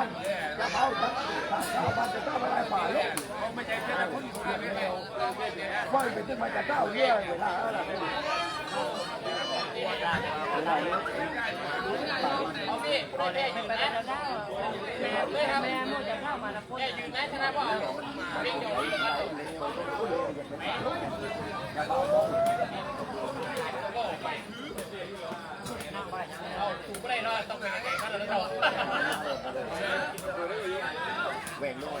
านจะเอาจะเอาบ้านจะเจ้าไปไล่ป่าลูกว่าเป็นที่มาจะเจ้าเยอะเวลาอะไรแหว่งน้อย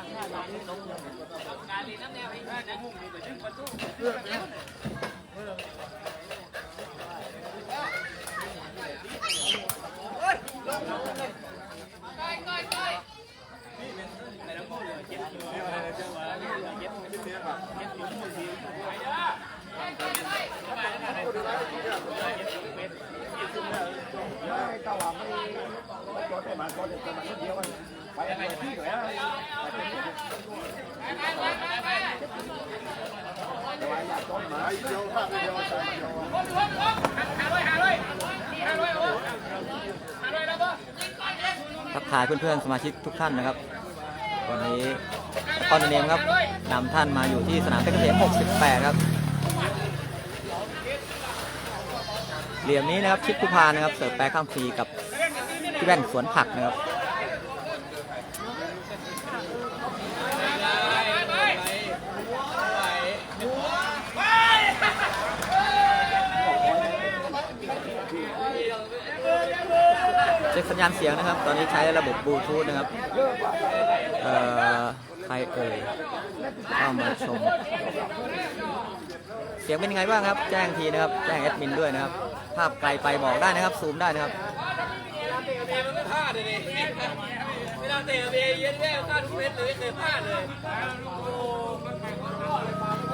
จะเอาไป ทักทายเพื่อนๆสมาชิกทุกท่านนะครับ วันนี้ตอนเนมครับนำท่านมาอยู่ที่สนามเพชรเกษม 68 ครับ เหลี่ยมนี้นะครับ ชิดผู้พานะครับ เสิร์ฟแปรข้ามฟรีกับที่แว่นสวนผักนะครับ เช็คสัญญาณเสียงนะครับ ตอนนี้ใช้ระบบบลูทูธนะครับ เอ่อ ใครเอ่ยเข้ามาชม เสียงเป็นยังไงบ้างครับ แจ้งทีนะครับ แจ้งแอดมินด้วยนะครับ ภาพไกลไปบอกได้นะครับ ซูมได้นะครับเวลาเตะเบย์เย็นแม่ก้าทุกเม็ดเลยเคยพลาดเลย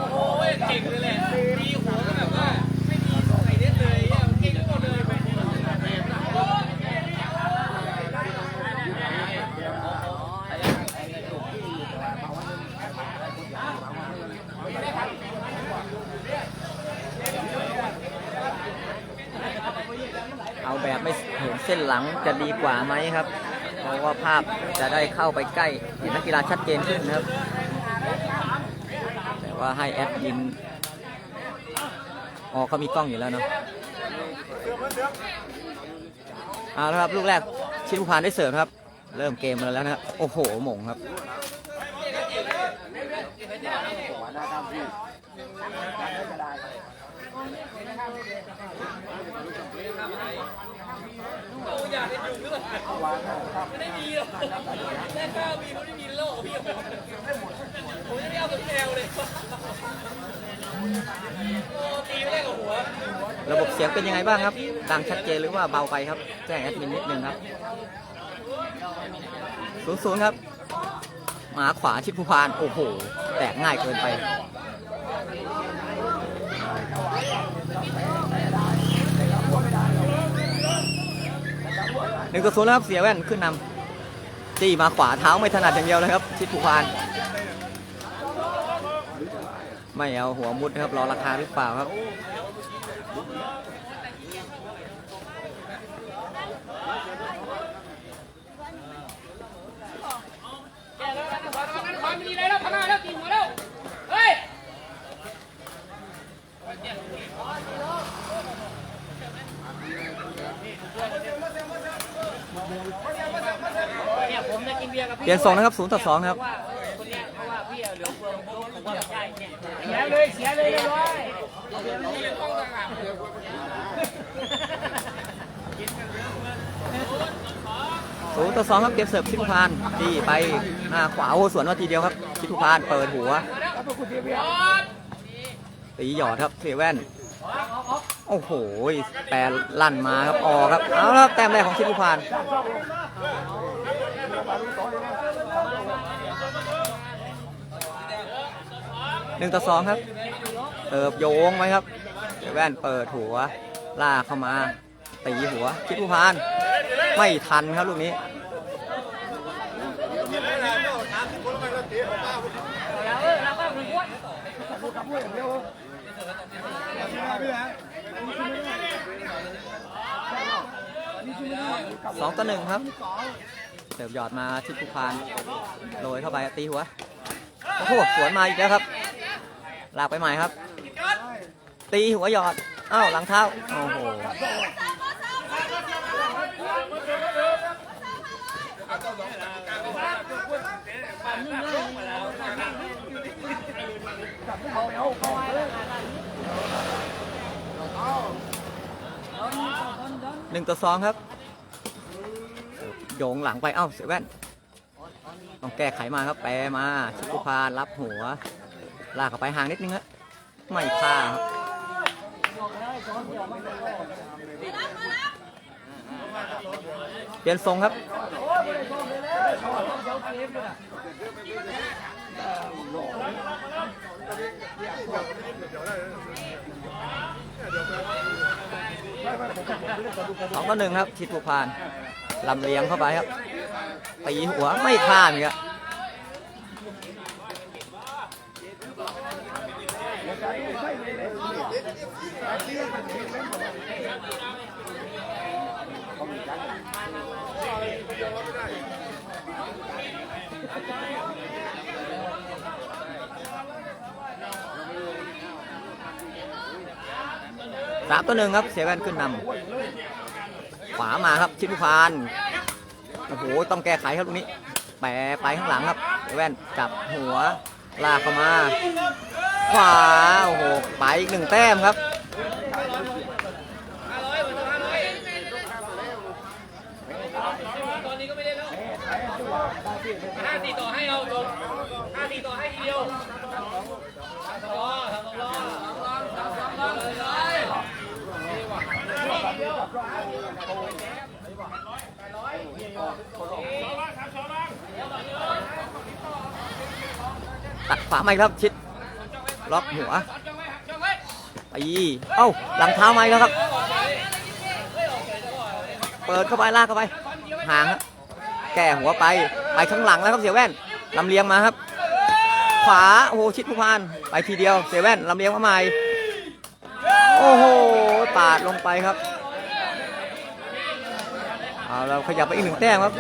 โอ้โหเก่งเลยแหละมีหัวก็แบบว่าไม่มีใส่เน็ตเลยเก่งหมดเลย เอาแบบไม่ เห็นเส้นหลังจะดีกว่าไหมครับ เพราะว่าภาพจะได้เข้าไปใกล้เห็นนักกีฬาชัดเจนขึ้นครับ แต่ว่าให้แอดมินอ๋อเขามีกล้องอยู่แล้วเนาะเอาละครับลูกแรกชิดผู้พานได้เสิร์ฟครับ เริ่มเกมมาแล้วนะครับโอ้โหหม่งครับ หัวหน้าทำที่ได้ก็ได้โอ้อยากได้อยู่หรือเปล่าไม่ได้มีหรอกแค่ข้าวมีเขาไม่มีโลกพี่ผมจะไม่เอาตัวแนวเลยโอ้ตีไม่ได้กับหัวระบบเสียงเป็นยังไงบ้างครับ ดังชัดเจนหรือว่าเบาไปครับ แจ้งแอดมินนิดนึงครับศูนย์ศูนย์ครับ หมาขวาชิดผู้พาน โอ้โห แตกง่ายเกินไป นึ่งต่อศูนย์แล้วครับเสียแว่นขึ้นนำจี้มาขวาเท้าไม่ถนัดอย่างเดียวเลยครับชิดผูพาน ไม่เอาหัวมุดนะครับรอราคาหรือเปล่าครับ แกแล้วนะขวาขวาขวาไม่ดีเลยแล้วพม่าแล้วตีหัวแล้ว เฮ้ย เนี่ยผมจะกิน เปลี่ยนทรงนะครับศูนย์ต่อสองครับเนี้ยเลยเสียเลยเสียเลยเรียบร้อยเอาเบียร์ไม่ได้ต้องต่างหากศูนย์ต่อสองครับเก็บเสิร์ฟชิทุพานดีไปหน้าขวาโอ้สวนมาทีเดียวครับชิทุพานเปิดหัวตีหยอดครับเซเว่นโอ้โหแปรลั่นมาครับออกครับเอาละครับแต้มแรกของชิทุพาน หนึ่งต่อสองครับเติบโยงไว้ครับเสียแว่นเปิดหัวล่าเข้ามาตีหัว คิดผู้พาน ไม่ทันครับลูกนี้สองต่อหนึ่งครับเสิร์ฟหยอดมาชิดผู้พานโรยเข้าไปตีหัว โอ้โห สวนมาอีกแล้วครับ ลากไปใหม่ครับ ตีหัวหยอด อ้าวหลังเท้า โอ้โหหนึ่งต่อสองครับโยงหลังไป เอ้าเสียแว่น ต้องแก้ไขมาครับ แปรมา ชิคุพานรับหัว ลากเข้าไปห่างนิดนึงฮะไม่พลาดครับเปลี่ยนทรงครับสองต่อหนึ่งครับชิดผู้พานลำเลียงเข้าไปครับตีหัวไม่พลาดครับ สามต่อหนึ่งครับ เสียแว่นขึ้นนำขวามาครับ ชิดพานโอ้โห ต้องแก้ไขครับตรงนี้ แปรไปข้างหลังครับเสียแว่นจับหัว ลากเข้ามา ขวา โอ้โห ไปอีกหนึ่งแต้มครับ ห้าตีต่อให้เอาลงห้าตีต่อให้ทีเดียวรอทำรอทำรอเลยเลย ตัดขวาไหมครับชิดล็อกหัวตีเอ้าหลังเท้าไหมแล้วครับ เปิดเข้าไปลากเข้าไปห่างครับแก้หัวไปไปข้างหลังแล้วครับเสียแว่นลำเลียงมาครับ ขวาโอ้โหชิดผู้พานไปทีเดียวเสียแว่นลำเลียงมาใหม่โอ้โหปาดลงไปครับเอาเราขยับไปอีกหนึ่งแต้มครับ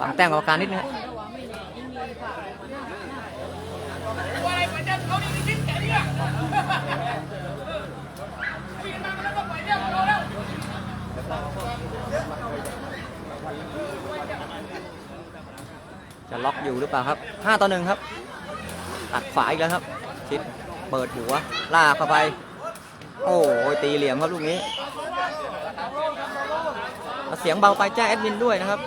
ฝังแต้มกรรมการนิดนึงฮะจะล็อกอยู่หรือเปล่าครับ5ต่อ1ครับ ตัดขวาอีกแล้วครับ ชิดเปิดหัวลากเข้าไป โอ้ยตีเหลี่ยมครับลูกนี้ เสียงเบาไปแจ้งแอดมินด้วยนะครับ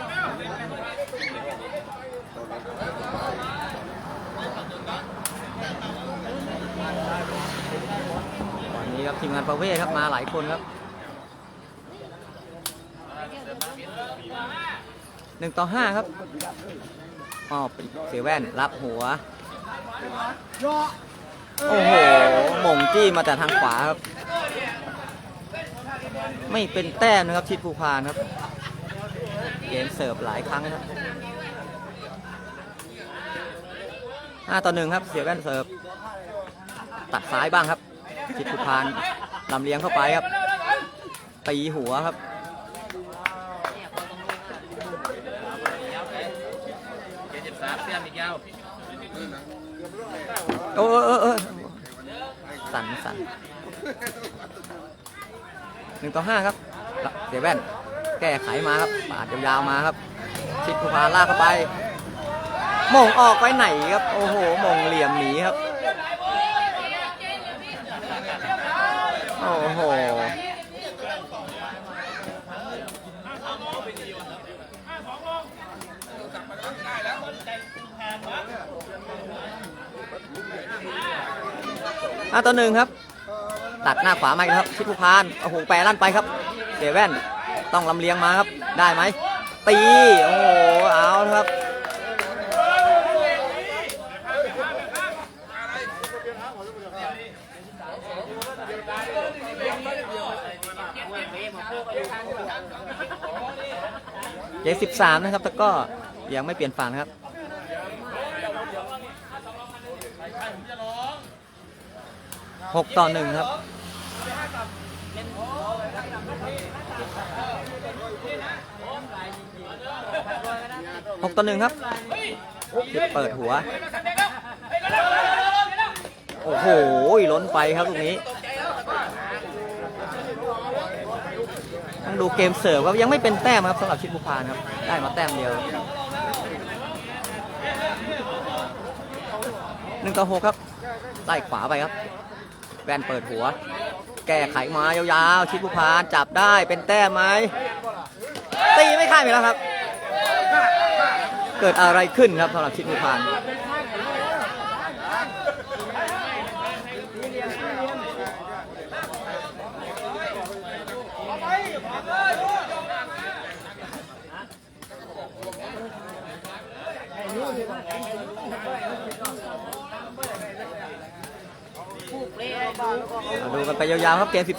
วันนี้ครับทีมงานประเวศครับมาหลายคนครับหนึ่งต่อห้าครับอ๋อเป็นเสียแว่นรับหัว โอ้โหหม่งจี้มาแต่ทางขวาครับ ไม่เป็นแต้มนะครับ ชิดภูพานครับ เกมเสิร์ฟหลายครั้งครับห้าต่อหนึ่งครับ เสียแว่นเสิร์ฟ ตัดซ้ายบ้างครับ ชิดภูพานลำเลียงเข้าไปครับตีหัวครับเจ็ดสิบสามเสียมอีกยาวโอ้เออเออเออสั่นสั่น หนึ่งต่อห้าครับเสียแว่น แก้ไขมาครับปาดยาวๆมาครับ ชิดภูพาลากเข้าไปม่งออกไปไหนครับ โอ้โหม่งเหลี่ยมหนีครับ โอ้โหห้าต่อหนึ่งครับ ตัดหน้าขวามาอีกแล้วครับชิดผู้พานโอ้โหแปรลั่นไปครับเสียแว่นต้องลำเลียงมาครับได้ไหมตีโอ้โหเอาครับเจสิบสามนะครับแต่ก็ยังไม่เปลี่ยนฝั่งครับหกต่อหนึ่งครับ หกต่อหนึ่งครับที่เปิดหัว โอ้โห ล้นไปครับตรงนี้ ต้องดูเกมเสิร์ฟครับ ยังไม่เป็นแต้มครับสำหรับชิดบุพานครับ ได้มาแต้มเดียวหนึ่งต่อหกครับไล่ขวาไปครับ แวนเปิดหัว แก้ไขมายาวๆ ชิดผู้พานจับได้เป็นแต้มไหมตีไม่ข้ามอีกแล้วครับ เกิดอะไรขึ้นครับสำหรับชิดผู้พาน มาดูกันไปยาวๆครับเกม 13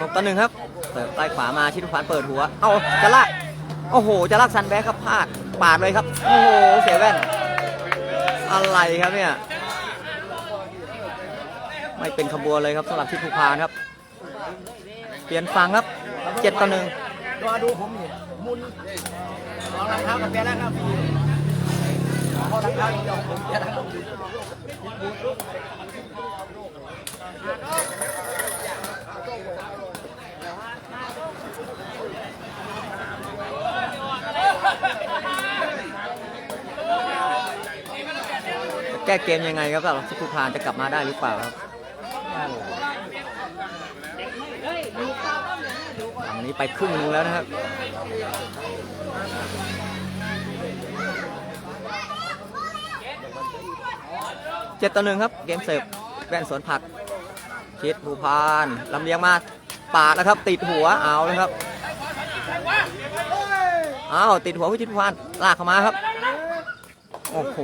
หกต่อหนึ่งครับเสิร์ฟใต้ขวามาชิตุพันเปิดหัว เอาจะลาก โอ้โห จะลากซันแบ็คครับพลาด ปาดเลยครับ โอ้โห เสียแว่น อะไรครับเนี่ย ไม่เป็นขบวนเลยครับสำหรับทิศภูพานครับ เปลี่ยนฟังครับเจ็ดต่อหนึ่งรอดูผมนี่มุนสองรองเท้ากับแกแล้วครับพอรองเท้าอีกเดียวผมจะทำจะแก้เกมยังไงครับสำหรับทิศภูพานจะกลับมาได้หรือเปล่าครับ ฝั่งนี้ไปครึ่งหนึงแล้วนะครับเจ็ดต่อหนึ่งครับ เกมเสิร์ฟแว่นสวนผักชิดภูพานลำเลียงมาปาดแล้วครับ ติดหัวเอาเลยครับเอาติดหัวพิชิตภูพานลากเข้ามาครับ โอ้โห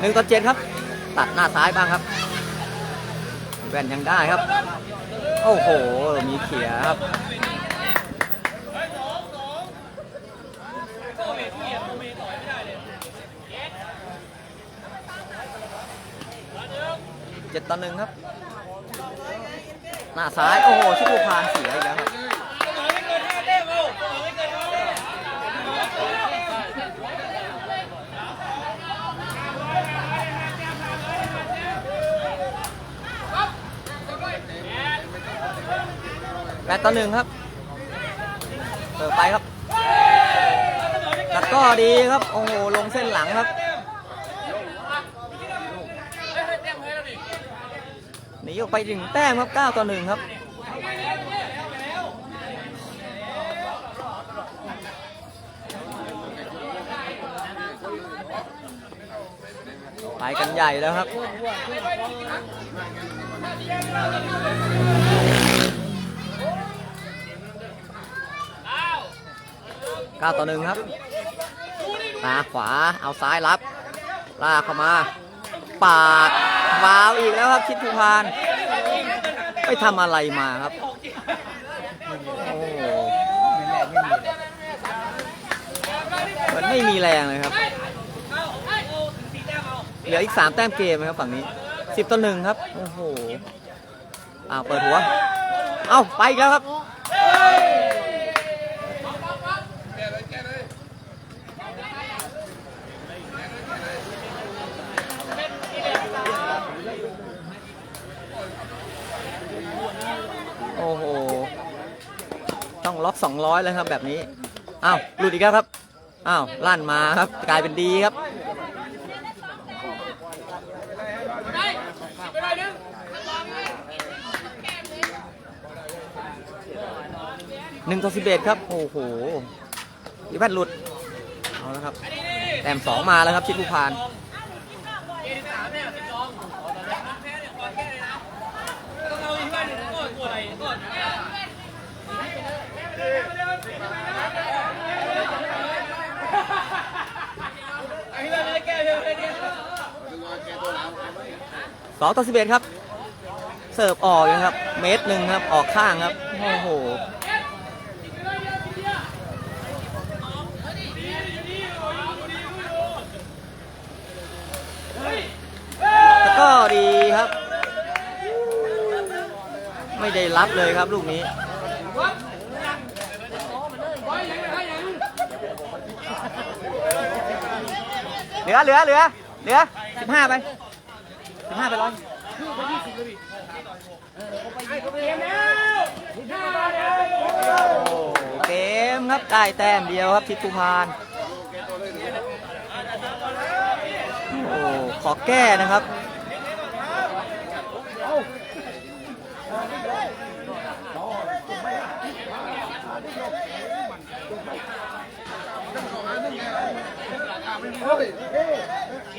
หนึ่งต่อเจ็ดครับ ตัดหน้าซ้ายบ้างครับ แว่นยังได้ครับ โอ้โห มีเขียครับเจ็ดต่อหนึ่งครับ หน้าซ้าย โอ้โห ชิบุพานเสียอีกแล้วครับ ดต่อหนึ่งครับเปิดไปครับตัดก็ดีครับ โอ้โห ลงเส้นหลังครับหนีออกไปถึงแต้มครับ 9 ต่อ 1 ครับ ไปกันใหญ่แล้วครับ 9ต่อ1ครับตาขวาเอาซ้ายรับลากเข้ามาปาดฟาวอีกแล้วครับชิดภูพานไปทำอะไรมาครับโอ้มันไม่มีแรงเลยครับ เหลืออีก3แต้มเกมครับฝั่งนี้10ต่อ1ครับ โอ้โหอ้าวเปิดหัว เอ้า ไปอีกแล้วครับ โอ้โห ต้องล็อก 200 แล้วครับแบบนี้ อ้าวหลุดอีกแล้วครับ อ้าวลั่นมาครับกลายเป็นดีครับหนึ่งต่อสิบเอ็ดครับ โอ้โหอีแว่นหลุด เอาแล้วครับ แต้มสองมาแล้วครับ ชิดผู้พาน เกมที่สามเนี่ยสิบสองแพ้เนี่ยก่อนแก้เลยนะต้องเอาอีกบ้านหนึ่งก่อนกลัวอะไรก่อนไอ้เรื่องอะไรแก้เลยเนี่ย สองต่อสิบเอ็ดครับ เสิร์ฟออกเลยครับ เมตรหนึ่งครับ ออกข้างครับ โอ้โหก็ดีครับ ไม่ได้รับเลยครับลูกนี้เหลือเหลือเหลือเหลือสิบห้าไป ห้าไปร้อยโอ้เกมครับได้แต้มเดียวครับทิศภูพานโอ้ขอแก้นะครับ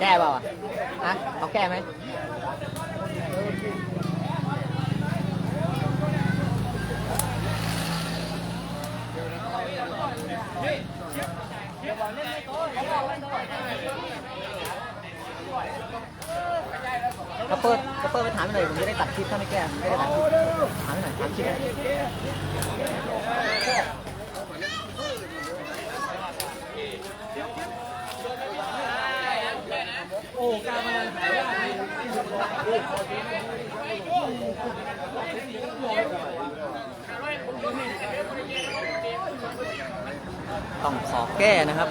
แก้เปล่าอะฮะเขาแก้ไหม กระเปิดกระเปิดไปถามหน่อยผมจะได้ตัดคลิปถ้าไม่แก้ไม่ได้ตัดคลิปถามหน่อยถามคลิปหน่อยต้องขอ แก้นะครับ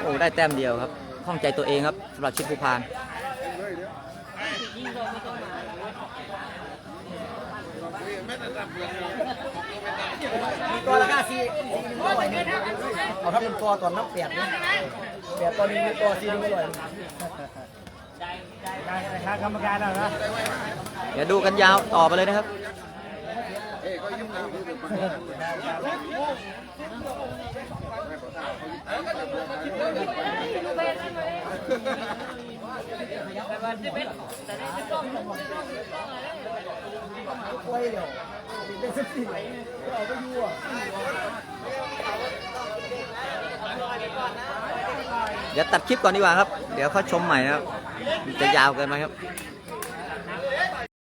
โอ้ได้แต้มเดียวครับข้องใจตัวเองครับสำหรับชิดภูพานมีตัวละห้าสี่สี่หนึ่งร้อยหนึ่งเอาถ้าเป็นตัวตัวนับเปียกนี่เปียกตัวหนึงมีตัวสี่หนึ่งร้อยหนึ่งได้ครับกรรมการแล้วนะเดี๋ยวดูกันยาวต่อไปเลยนะครับ กล้วยเดียวเป็นสิบสี่เอาไปยั่วเดี๋ยวตัดคลิปก่อนดีกว่าครับ เดี๋ยวเขาชมใหม่นะครับ จะยาวเกินไปครับ